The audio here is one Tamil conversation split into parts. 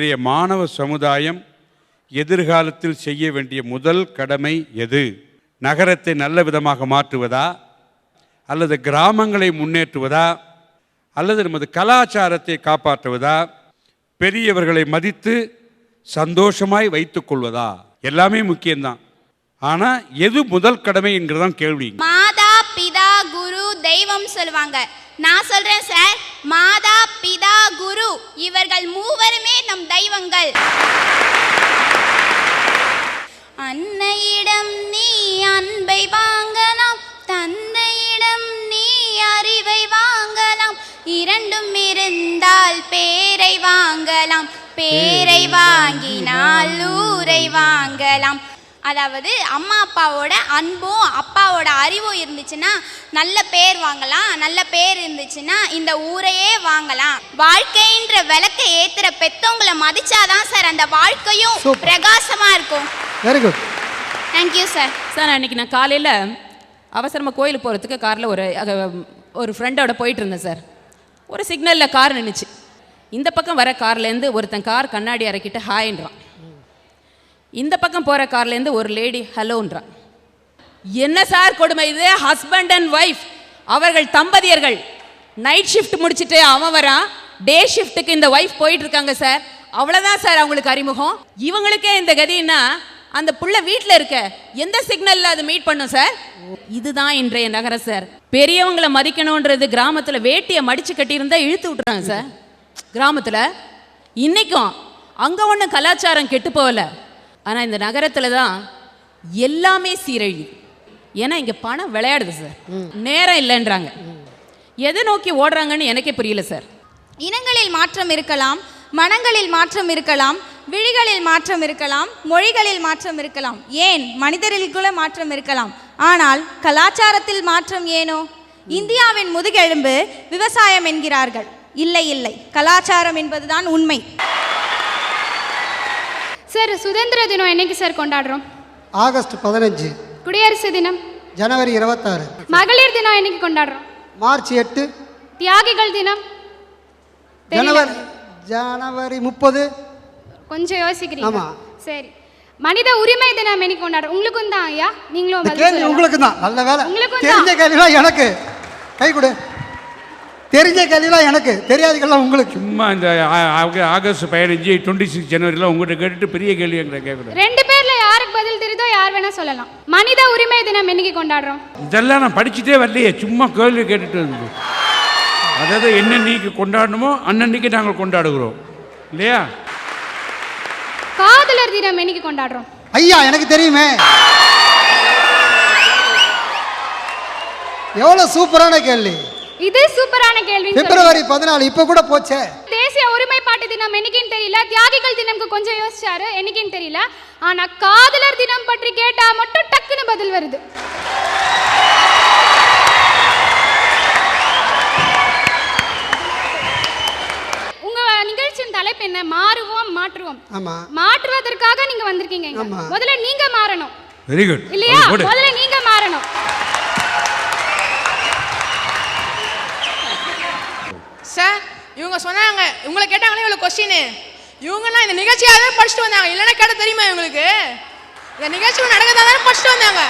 மாணவ சமுதாயம் எதிர்காலத்தில் செய்ய வேண்டிய முதல் கடமை எது? நகரத்தை நல்ல விதமாக மாற்றுவதா? அல்லது கிராமங்களை முன்னேற்றுவதா? அல்லது நமது கலாச்சாரத்தை காப்பாற்றுவதா? பெரியவர்களை மதித்து சந்தோஷமாய் வைத்துக்கொள்வதா எல்லாமே முக்கியம்தான். ஆனால் எது முதல் கடமை என்கிறதான் கேள்வி மாதா பிதா குரு தெய்வம் சொல்லுவாங்க. நான் சொல்றேன் சார் மாதா பிதா குரு இவர்கள் மூவருமே நம் தெய்வங்கள். அன்னையிடம் நீ அன்பை வாங்கலாம் தந்தையிடம் நீ அறிவை வாங்கலாம். இரண்டும் இருந்தால் பேரை வாங்கலாம் பேரை வாங்கினால் ஊரை வாங்கலாம். அதாவது அம்மா அப்பாவோட அன்பும் அப்பாவோட அறிவும் இருந்துச்சுன்னா நல்ல பேர் வாங்கலாம். நல்ல பேர் இருந்துச்சுன்னா இந்த ஊரையே வாங்கலாம். வாழ்க்கைன்ற விளக்கை ஏத்துற பெத்தவங்களை மதிச்சாதான் சார் அந்த வாழ்க்கையும். பிரகாசமா இருக்கும். Very good thank you sir sir அன்னைக்கு நான் காலையில் அவசரமாக கோயிலுக்கு போகிறதுக்கு காரில் ஒரு ஒரு ஃப்ரெண்டோட போயிட்டு இருந்தேன் சார். ஒரு சிக்னலில் கார் நின்றுச்சு இந்த பக்கம் வர கார்லேருந்து ஒருத்தன் கார் கண்ணாடி இறக்கிட்டு ஹாய்ன்றான் இந்த பக்கம் போகிற கார்லேருந்து ஒரு லேடி ஹலோன்றான் என்ன சார் கொடுமை இது? ஹஸ்பண்ட் அண்ட் ஒய்ஃப் அவர்கள் தம்பதியர்கள். நைட் ஷிஃப்ட் முடிச்சுட்டு அவன் வரான் டே ஷிஃப்ட்டுக்கு இந்த ஒய்ஃப் போயிட்டு இருக்காங்க சார். அவ்வளோதான் சார் அவங்களுக்கு அறிமுகம். இவங்களுக்கே இந்த கதின்னா அந்த புள்ள வீட்டில் இருக்க எந்த சிக்னலில் அது மீட் பண்ணும் சார்? இதுதான் இன்றைய நகரம் சார். பெரியவங்களை மதிக்கணுன்றது கிராமத்தில் வேட்டியை மடித்து கட்டியிருந்தா இழுத்து விட்டுறாங்க சார். கிராமத்தில். இன்றைக்கும் அங்கே ஒன்றும் கலாச்சாரம் கெட்டு போகலை. ஆனால் இந்த நகரத்தில் தான் எல்லாமே சீரழியுது ஏன்னா இங்கே பணம் விளையாடுது சார் நேரம் இல்லைன்றாங்க. எதை நோக்கி ஓடுறாங்கன்னு எனக்கே புரியல சார் இனங்களில் மாற்றம் இருக்கலாம் மனங்களில் மாற்றம் இருக்கலாம் விழிகளில் மாற்றம் இருக்கலாம் மொழிகளில் மாற்றம் இருக்கலாம். ஏன்? மனிதரில் கூட மாற்றம் இருக்கலாம். ஆனால் கலாச்சாரத்தில் மாற்றம் ஏனோ? இந்தியாவின் முதுகெலும்பு விவசாயம் என்கிறார்கள். இல்லை இல்லை. கலாச்சாரம் என்பதுதான் உண்மை. சார் சுதந்திர தினம் என்னைக்கு சார் கொண்டாடுறோம்? ஆகஸ்ட் பதினஞ்சு. குடியரசு தினம். ஜனவரி இருபத்தாறு. மகளிர் தினம் என்னைக்கு கொண்டாடுறோம்? மார்ச் எட்டு. தியாகிகள் தினம். ஜனவரி ஜனவரி முப்பது. கொஞ்சம் யோசிக்கிறீங்க ஆமா. சரி. மனித உரிமை தினம் என்னைக்கு கொண்டாடுறோம்? உங்களுக்கும் தான் ஐயா. நீங்களும் கேள்வி. உங்களுக்கு தான் நல்ல வேலை. உங்களுக்கும் தெரிஞ்ச. கேள்விலாம் எனக்கு. கை கொடு. தெரிஞ்ச கேள்விலாம் எனக்கு தெரியாதுக்கெல்லாம் உங்களுக்கு. சும்மா இந்த ஆகஸ்ட் பதினஞ்சு டுவெண்ட்டி சிக்ஸ் ஜனவரியில் உங்கள்கிட்ட கேட்டுட்டு பெரிய கேள்வி எங்களை கேட்குறேன் ரெண்டு பேர்ல யாருக்கு பதில் தெரியுதோ யார் வேணா சொல்லலாம். மனித உரிமை தினம் என்னைக்கு கொண்டாடுறோம்? இதெல்லாம் நான் படிச்சுட்டே வரலையே சும்மா கேள்வி கேட்டுட்டு வந்து அதாவது என்னன்னைக்கு கொண்டாடணுமோ அன்னன்னைக்கு நாங்கள் கொண்டாடுகிறோம். இல்லையா? காதலர் தினம் என்னைக்கு கொண்டாடுறோம்? ஐயா எனக்கு தெரியுமே. எவ்வளவு சூப்பரான கேள்வி. இது சூப்பரான கேள்வி பிப்ரவரி பதினாலு இப்ப கூட போச்சே. தேசிய ஒருமைப்பாட்டு தினம் என்னைக்குன்னு தெரியல? தியாகிகள் தினம்க்கு கொஞ்சம் யோசிச்சாரு என்னைக்குன்னு தெரியல. ஆனா காதலர் தினம் பற்றி கேட்டா மட்டும் டக்குன்னு பதில் வருது. உங்க நிகழ்ச்சியின் தலைப்பு என்ன? மாறுவோம் மாற்றுவோம். ஆமா. மாற்றுவதற்காக நீங்க வந்திருக்கீங்க இங்க. முதல்ல நீங்க மாறணும். வெரி குட் இல்லையா? முதல்ல நீங்க மாறணும். சார் இவங்க சொன்னாங்க உங்களை கேட்டாங்களே இவ்வளோ கொஸ்டின் இவங்கெல்லாம் இந்த நிகழ்ச்சியாகவே படிச்சுட்டு வந்தாங்க. இல்லைன்னா கேட்ட தெரியுமா இவங்களுக்கு? இந்த நிகழ்ச்சி நடக்கதான் படிச்சுட்டு வந்தாங்க.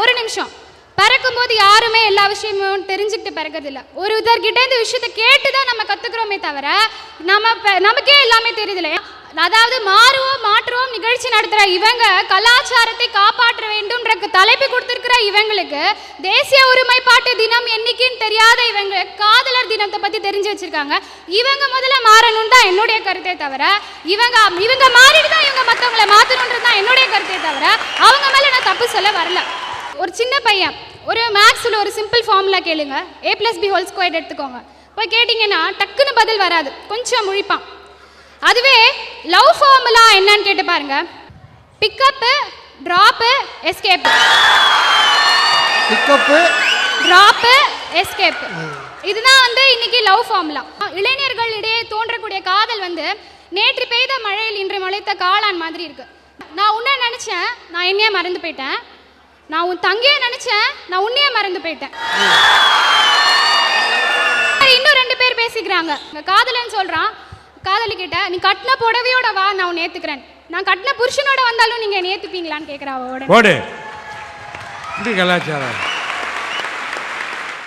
ஒரு நிமிஷம். பிறக்கும்போது யாருமே எல்லா விஷயமும் தெரிஞ்சுக்கிட்டு பிறக்கறதில்லை. ஒரு ஒருத்தர்கிட்ட இந்த விஷயத்தை கேட்டு தான் நம்ம கத்துக்கிறோமே தவிர நம்ம நமக்கே எல்லாமே தெரியுது இல்லையா அதாவது மாறுவோம் மாற்றுவோம் நிகழ்ச்சி நடத்துகிற இவங்க கலாச்சாரத்தை காப்பாற்ற வேண்டும்ன்ற தலைப்பு கொடுத்துருக்கிற இவங்களுக்கு தேசிய ஒருமைப்பாட்டு தினம் என்னைக்குன்னு தெரியாத இவங்க காதல் தினத்தை பத்தி தெரிஞ்சு வச்சிருக்காங்க. இவங்க முதல்ல மாறணும் தான் என்னுடைய கருத்தே தவிர இவங்க இவங்க மாறிட்டு தான் இவங்க மற்றவங்களை மாற்றணுன்றது தான் என்னுடைய கருத்தே தவிர அவங்க மேல நான் தப்பு சொல்ல வரல. ஒரு சின்ன பையன் ஒரு மேக்ஸில் ஒரு சிம்பிள் ஃபார்முலா கேளுங்க. A plus B whole square எடுத்துக்கோங்க. போய் கேட்டிங்கன்னா டக்குன்னு பதில் வராது. கொஞ்சம் முழிப்பான். அதுவே லவ் ஃபார்முலா என்னன்னு கேட்டு பாருங்க. Pickup drop escape pickup drop escape இதுதான் வந்து இன்னைக்கு லவ் ஃபார்முலா இளைஞர்களிடையே தோன்றக்கூடிய காதல் வந்து நேற்று பெய்த மழையில் இன்று முளைத்த காளான் மாதிரி இருக்கு. நான் உன்னை நினைச்சேன் நான் என்னையே மறந்து போயிட்டேன். நான் உன் தங்கையை நினைச்சேன் நான் உன்னையே மறந்து போயிட்டேன். இன்னும் ரெண்டு பேர் பேசிக்கிறாங்க. இங்க காதலன் சொல்கிறான் காதலிக்கிட்ட நீ கட்டின புடவையோட வா நான் உன் ஏத்துக்கிறேன். நான் கட்டின புருஷனோட வந்தாலும் நீங்க என்னை ஏத்துப்பீங்களான்னு கேக்குறா கலாச்சாரம்.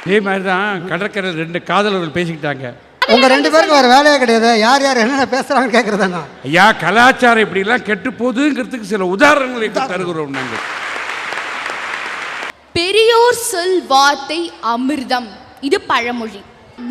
இதே மாதிரி தான் கடற்கரை ரெண்டு காதலர்கள் பேசிக்கிட்டாங்க. உங்க ரெண்டு பேருக்கு வேற வேலையே கிடையாது. யார் யார் என்னென்ன பேசுறாங்கன்னு கேட்கறதாண்ணா ஐயா கலாச்சாரம் இப்படிலாம் கெட்டு போகுதுங்கிறதுக்கு சில உதாரணங்களை தருகிறோம் நாங்கள். பெரியோர் சொல் வார்த்தை அமிர்தம். இது பழமொழி.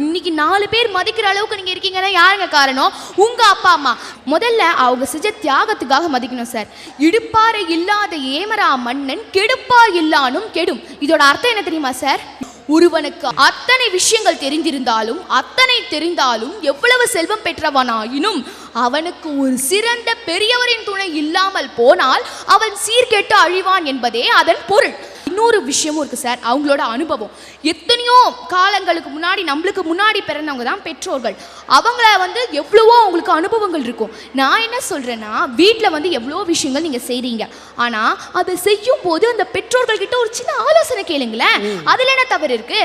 இன்னைக்கு நாலு பேர் மதிக்கிற அளவுக்கு நீங்க இருக்கீங்கன்னா யாருங்க காரணம்? உங்க அப்பா அம்மா. முதல்ல அவங்க செஞ்ச தியாகத்துக்காக மதிக்கணும் சார். இடுப்பாறை இல்லாத ஏமரா மன்னன் கெடுப்பார் இல்லானும் கெடும். இதோட அர்த்தம் என்ன தெரியுமா சார்? ஒருவனுக்கு அத்தனை விஷயங்கள் தெரிந்திருந்தாலும் அத்தனை தெரிந்தாலும் எவ்வளவு செல்வம் பெற்றவனாயினும் அவனுக்கு ஒரு சிறந்த பெரியவரின் துணை இல்லாமல் போனால் அவன் சீர்கெட்டு அழிவான் என்பதே அதன் பொருள். இன்னொரு விஷயமும் இருக்கு சார் அவங்களோட அனுபவம். எத்தனையோ காலங்களுக்கு முன்னாடி நம்மளுக்கு முன்னாடி பிறந்தவங்க தான் பெற்றோர்கள். அவங்கள வந்து எவ்வளவோ அவங்களுக்கு அனுபவங்கள் இருக்கும். நான் என்ன சொல்றேன்னா வீட்டில் வந்து எவ்வளோ விஷயங்கள் நீங்க செய்றீங்க. ஆனா அதை செய்யும் போது அந்த பெற்றோர்கள் கிட்ட ஒரு சின்ன ஆலோசனை கேளுங்களேன். அதுல என்ன தவறு இருக்கு?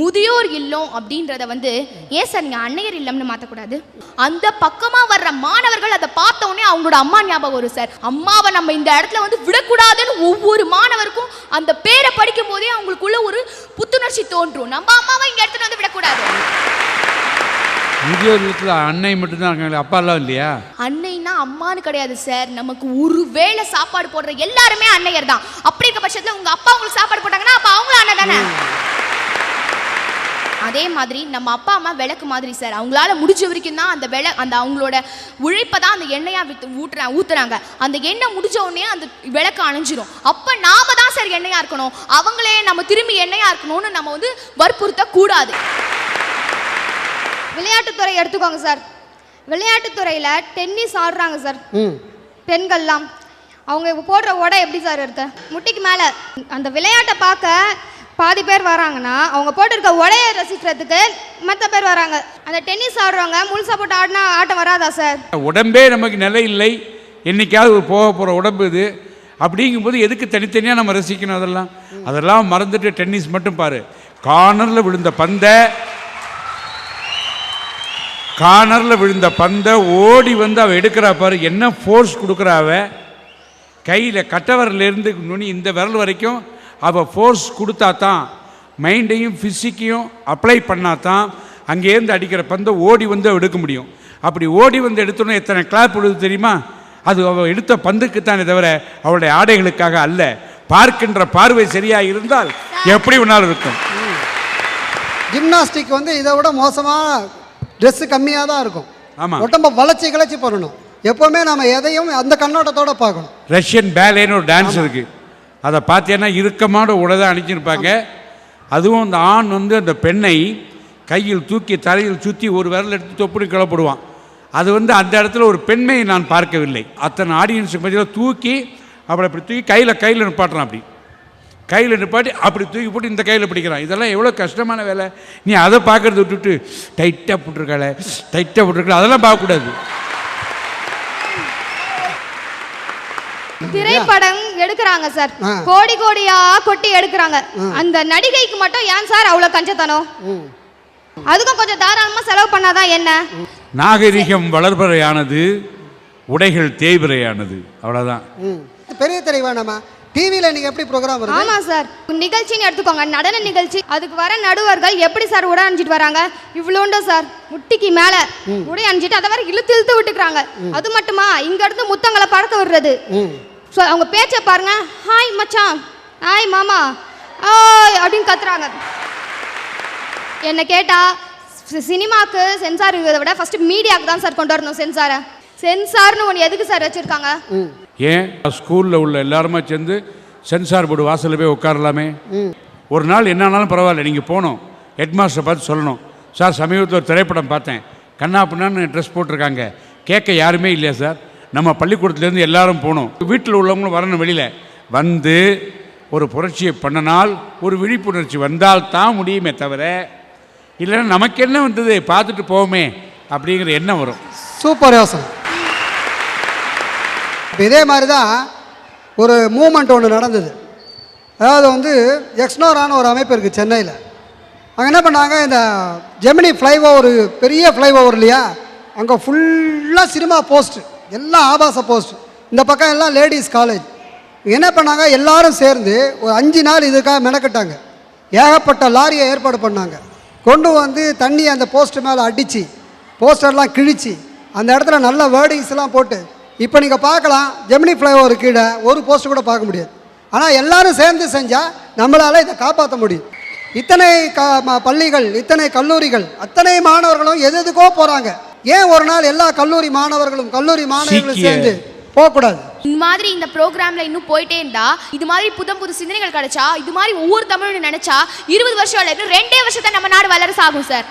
முதியோர் இல்லம் அப்படின்றத வந்து ஏன் சார் நீங்க அன்னையர் இல்லம்னு மாத்தக்கூடாது? அந்த பக்கமா வர்ற மாணவர்கள் அதை பார்த்த உடனே அவங்களோட அம்மா ஞாபகம் வரும் சார். அம்மாவை நம்ம இந்த இடத்துல வந்து விடக்கூடாதுன்னு ஒவ்வொரு மாணவருக்கும் அந்த பேரை படிக்கும் போதே அவங்களுக்குள்ள ஒரு புத்துணர்ச்சி தோன்றும். நம்ம அம்மாவை இங்க இடத்துல வந்து விடக்கூடாது. முதியோர் வீட்டில் அன்னை மட்டும்தான் இருக்காங்க அப்பாலாம் இல்லையா? அன்னைனா அம்மான்னு கிடையாது சார் நமக்கு ஒரு வேளை சாப்பாடு போடுற எல்லாருமே அன்னையர் தான். அப்படி இருக்க பட்சத்துல உங்க அப்பா உங்களுக்கு சாப்பாடு போட்டாங்கன்னா அப்ப அவங்களும் அண்ணன் தானே? அதே மாதிரி நம்ம அப்பா அம்மா விளக்கு மாதிரி சார் அவங்களால முடிஞ்ச வரைக்கும் தான் அந்த விள அந்த அவங்களோட உழைப்பை தான் அந்த எண்ணெயா வித்து ஊட்டுறா ஊத்துறாங்க. அந்த எண்ணெய் முடிஞ்ச உடனே அந்த விளக்கு அணைஞ்சிரும். அப்ப நாம தான் சார் எண்ணெயா இருக்கணும். அவங்களே நம்ம திரும்பி எண்ணெயா இருக்கணும்னு நம்ம வந்து வற்புறுத்த கூடாது விளையாட்டுத்துறை எடுத்துக்கோங்க சார் விளையாட்டுத்துறையில் டென்னிஸ் ஆடுறாங்க சார் பெண்கள்லாம். அவங்க போடுற உடை எப்படி சார் இருக்கு முட்டிக்கு மேலே. அந்த விளையாட்டை பார்க்க பாதி பேர் வராங்கன்னா அவங்க போட்டிருக்க உடையை ரசிக்கிறதுக்கு மற்ற பேர் வராங்க. அந்த டென்னிஸ் ஆடுறவங்க முழுசா போட்டு ஆடினா ஆட்டம் வராதா சார்? உடம்பே நமக்கு நிலை இல்லை. என்னைக்காவது ஒரு போக போகிற உடம்பு இது. அப்படிங்கும்போது எதுக்கு தனித்தனியாக நம்ம ரசிக்கணும் அதெல்லாம்? அதெல்லாம் மறந்துட்டு டென்னிஸ் மட்டும் பாரு. கார்னரில் விழுந்த பந்தை. கார்னரில் விழுந்த பந்தை ஓடி வந்து அவள் எடுக்கிறா பாரு. என்ன ஃபோர்ஸ் கொடுக்குறா கையில் கட்டவரிலேருந்து நுனி இந்த விரல் வரைக்கும் அவள் ஃபோர்ஸ் கொடுத்தா தான் மைண்டையும் ஃபிசிக்கையும் அப்ளை பண்ணா தான் அங்கேருந்து அடிக்கிற பந்தை ஓடி வந்து எடுக்க முடியும். அப்படி ஓடி வந்து எடுத்தோன்னே எத்தனை கிளாப் விழுது தெரியுமா? அது அவள் எடுத்த பந்துக்கு தானே தவிர அவளுடைய ஆடைகளுக்காக அல்ல. பார்க்கின்ற பார்வை சரியாக இருந்தால் எப்படி வேணாலும் இருக்கும். ஜிம்னாஸ்டிக் வந்து இதை விட மோசமாக ட்ரெஸ்ஸு கம்மியாக தான் இருக்கும். ஆமா. உடம்ப வளைச்சி கிளச்சி பண்ணணும். எப்போவுமே நம்ம எதையும் அந்த கண்ணோட்டத்தோட பார்க்கணும். ரஷ்யன் பேலேன்னு ஒரு டான்ஸ் இருக்கு. அதை பார்த்தீங்கன்னா இறுக்கமான உடை அணிஞ்சிருப்பாங்க. அதுவும் அந்த ஆண் வந்து அந்த பெண்ணை கையில் தூக்கி தலையில் சுற்றி ஒரு விரல் எடுத்து தொப்புனு கிளப்பிடுவான். அது வந்து அந்த இடத்துல ஒரு பெண்மையை நான் பார்க்கவில்லை. அத்தனை ஆடியன்ஸுக்கு மத்தியில் தூக்கி அப்படி அப்படி தூக்கி கையில் கையில் நிப்பாட்டுறான் அப்படி. கையில் நிப்பாட்டி அப்படி தூக்கி போட்டு இந்த கையில் பிடிக்கிறான். இதெல்லாம் எவ்வளோ கஷ்டமான வேலை. நீ அதை பார்க்குறத விட்டுட்டு டைட்டாக போட்டிருக்காளே டைட்டாக போட்டிருக்கல அதெல்லாம் பார்க்கக்கூடாது. திரைப்படம் எடுக்கிறாங்க சார். கோடி கோடியா கொட்டி எடுக்கிறாங்க. அந்த நடிகைக்கு மட்டும் ஏன் சார் அவ்வளோ கஞ்சத்தனம்? அதுக்கும் கொஞ்சம் தாராளமா செலவு பண்ணாதான் என்ன? நாகரிகம் வளர்பறையானது உடைகள் தேய்பிறையானது. அவ்வளோதான் ம். பெரிய திரை வேணாமா டிவியில் நீங்கள் எப்படி ப்ரோக்ராம் வருது? ஆமா சார். நிகழ்ச்சின்னு எடுத்துக்கோங்க. நடன நிகழ்ச்சி. அதுக்கு வர நடுவர்கள் எப்படி சார் உடை அணிஞ்சிட்டு வராங்க? இவ்வளோண்டு சார். முட்டிக்கு மேல உடை அணிஞ்சிட்டு அதை வர இழுத்து இழுத்து விட்டுக்கிறாங்க. அது மட்டுமா? இங்க இருந்து முத்தங்களை பறக்க விடுறது. ஸோ அவங்க பேச்சை பாருங்க. ஹாய் மச்சான். ஹாய் மாமா. ஆய் அப்படின்னு கத்துறாங்க. என்ன கேட்டா சி- சினிமாக்கு சென்சார் விட ஃபர்ஸ்ட் மீடியாவுக்கு தான் சார் கொண்டு வரணும் சென்சாரை. சென்சார்னு ஒன்று எதுக்கு சார் வச்சிருக்காங்க? ஏன்? ஸ்கூலில் உள்ள எல்லாருமா சேர்ந்து சென்சார் போர்டு வாசலில் போய் உட்காரலாமே. ஒரு நாள் என்னன்னாலும் பரவாயில்ல நீங்கள் போகணும். ஹெட்மாஸ்டரை பார்த்து சொல்லணும். சார் சமீபத்தில் ஒரு திரைப்படம் பார்த்தேன். கண்ணா பின்னான்னு ட்ரெஸ் போட்டிருக்காங்க. கேட்க யாருமே இல்லையா சார்? நம்ம பள்ளிக்கூடத்துலேருந்து எல்லாரும் போகணும். வீட்டில் உள்ளவங்களும் வரணும் வெளியில். வந்து ஒரு புரட்சியை பண்ணினால் ஒரு விழிப்புணர்ச்சி வந்தால் தான் முடியுமே தவிர இல்லைன்னா நமக்கு என்ன வந்தது? பார்த்துட்டு போவோமே அப்படிங்கிற எண்ணம் வரும். சூப்பர் யோசனை. இப்போ இதே மாதிரி தான் ஒரு மூமெண்ட் ஒன்று நடந்தது. அதாவது வந்து எக்ஸ்னோரான ஒரு அமைப்பு இருக்குது சென்னையில். அங்கே என்ன பண்ணாங்க இந்த ஜெமினி ஃப்ளைஓவர் பெரிய ஃப்ளைஓவர் இல்லையா? அங்கே ஃபுல்லாக சினிமா போஸ்ட்டு எல்லாம் ஆபாச போஸ்ட். இந்த பக்கம் எல்லாம் லேடிஸ் காலேஜ். என்ன பண்ணாங்க எல்லாரும் சேர்ந்து ஒரு அஞ்சு நாள் இதுக்காக மெனக்கிட்டாங்க. ஏகப்பட்ட லாரியை ஏற்பாடு பண்ணாங்க. கொண்டு வந்து தண்ணி அந்த போஸ்ட் மேலே அடித்து போஸ்டர்லாம் கிழித்து அந்த இடத்துல நல்ல வேர்டிங்ஸ்லாம் போட்டு இப்போ நீங்கள் பார்க்கலாம் ஜெமினி ஃப்ளைஓவர் கீழே ஒரு போஸ்ட் கூட பார்க்க முடியாது. ஆனால் எல்லாரும் சேர்ந்து செஞ்சால் நம்மளால் இதை காப்பாற்ற முடியும். இத்தனை க ம- பள்ளிகள் இத்தனை கல்லூரிகள் அத்தனை மாணவர்களும் எது எதுக்கோ போகிறாங்க ஏன் ஒரு நாள் எல்லா கல்லூரி மாணவர்களும் கல்லூரி மாணவர்களும் சேர்ந்து போகக்கூடாது? இந்த மாதிரி இந்த ப்ரோக்ராம்ல இன்னும் போயிட்டே இருந்தா இது மாதிரி புதம் புது சிந்தனைகள் கிடைச்சா இது மாதிரி ஒவ்வொரு தமிழ்னு நினைச்சா இருபது வருஷம் இல்லை இன்னும் ரெண்டே வருஷத்தை நம்ம நாடு வல்லரசு ஆகும் சார்.